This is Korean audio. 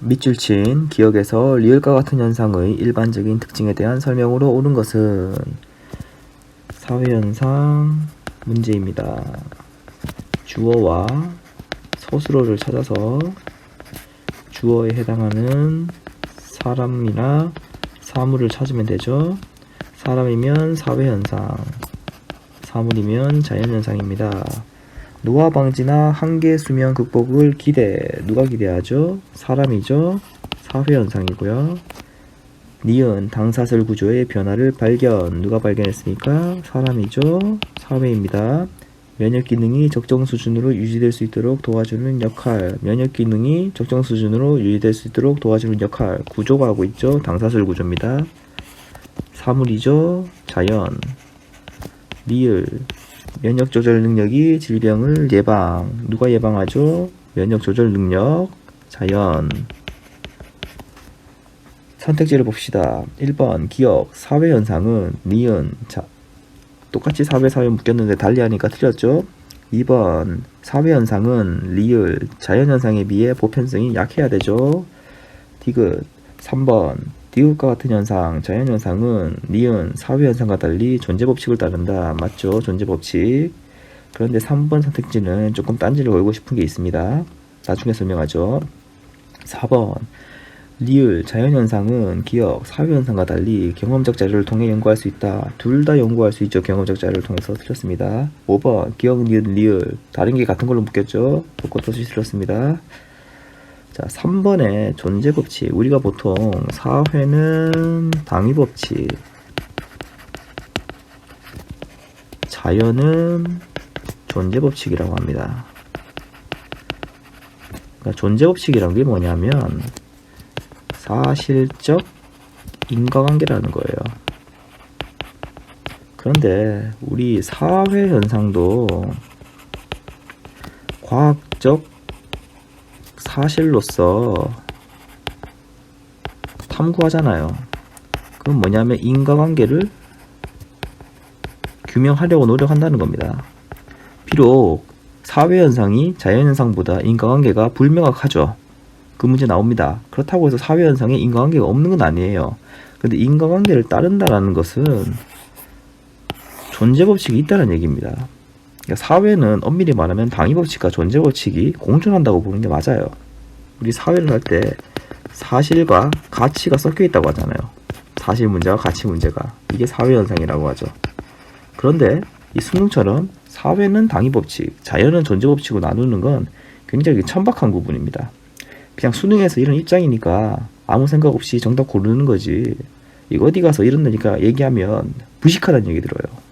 밑줄 친 기억에서 리을과 같은 현상의 일반적인 특징에 대한 설명으로 옳은 것은 사회현상 문제입니다. 주어와 서술어를 찾아서 주어에 해당하는 사람이나 사물을 찾으면 되죠. 사람이면 사회현상, 사물이면 자연현상입니다. 노화 방지나 한계 수명 극복을 기대 누가 기대하죠? 사람이죠. 사회 현상이고요. 니은 당사슬 구조의 변화를 발견 누가 발견했습니까? 사람이죠. 사회입니다. 면역 기능이 적정 수준으로 유지될 수 있도록 도와주는 역할. 면역 기능이 적정 수준으로 유지될 수 있도록 도와주는 역할. 구조가 하고 있죠. 당사슬 구조입니다. 사물이죠. 자연. 리을 면역 조절 능력이 질병을 예방. 누가 예방하죠? 면역 조절 능력. 자연. 선택지를 봅시다. 1번 기억 사회 현상은 니은 자 똑같이 사회 사회 묶였는데 달리 하니까 틀렸죠? 2번 사회 현상은 리을 자연 현상에 비해 보편성이 약해야 되죠. 디귿 3번 디귿과 같은 현상 자연 현상은 니은 사회 현상과 달리 존재 법칙을 따른다. 맞죠? 존재 법칙. 그런데 3번 선택지는 조금 딴지를 걸고 싶은 게 있습니다. 나중에 설명하죠. 4번 리을 자연현상은 기억, 사회현상과 달리 경험적 자료를 통해 연구할 수 있다. 둘 다 연구할 수 있죠. 경험적 자료를 통해서 틀렸습니다. 5번 기억, 니은, 리을 다른 게 같은 걸로 묶였죠. 똑같이 틀렸습니다. 자, 3번에 존재 법칙. 우리가 보통 사회는 당위 법칙, 자연은 존재 법칙이라고 합니다. 그러니까 존재 법칙이란 게 뭐냐면 사실적 인과관계라는 거예요. 그런데 우리 사회 현상도 과학적 사실로서 탐구하잖아요. 그건 뭐냐면 인과관계를 규명하려고 노력한다는 겁니다. 비록 사회 현상이 자연 현상보다 인과관계가 불명확하죠. 그 문제 나옵니다. 그렇다고 해서 사회 현상에 인과관계가 없는 건 아니에요. 근데 인과관계를 따른다라는 것은 존재 법칙이 있다는 얘기입니다. 그러니까 사회는 엄밀히 말하면 당위 법칙과 존재 법칙이 공존한다고 보는 게 맞아요. 우리 사회를 할 때 사실과 가치가 섞여 있다고 하잖아요. 사실 문제와 가치 문제가 이게 사회 현상이라고 하죠. 그런데 이 수능처럼 사회는 당위 법칙, 자연은 존재 법칙으로 나누는 건 굉장히 천박한 부분입니다. 그냥 수능에서 이런 입장이니까 아무 생각 없이 정답 고르는 거지. 이거 어디 가서 이런다니까 얘기하면 무식하다는 얘기 들어요.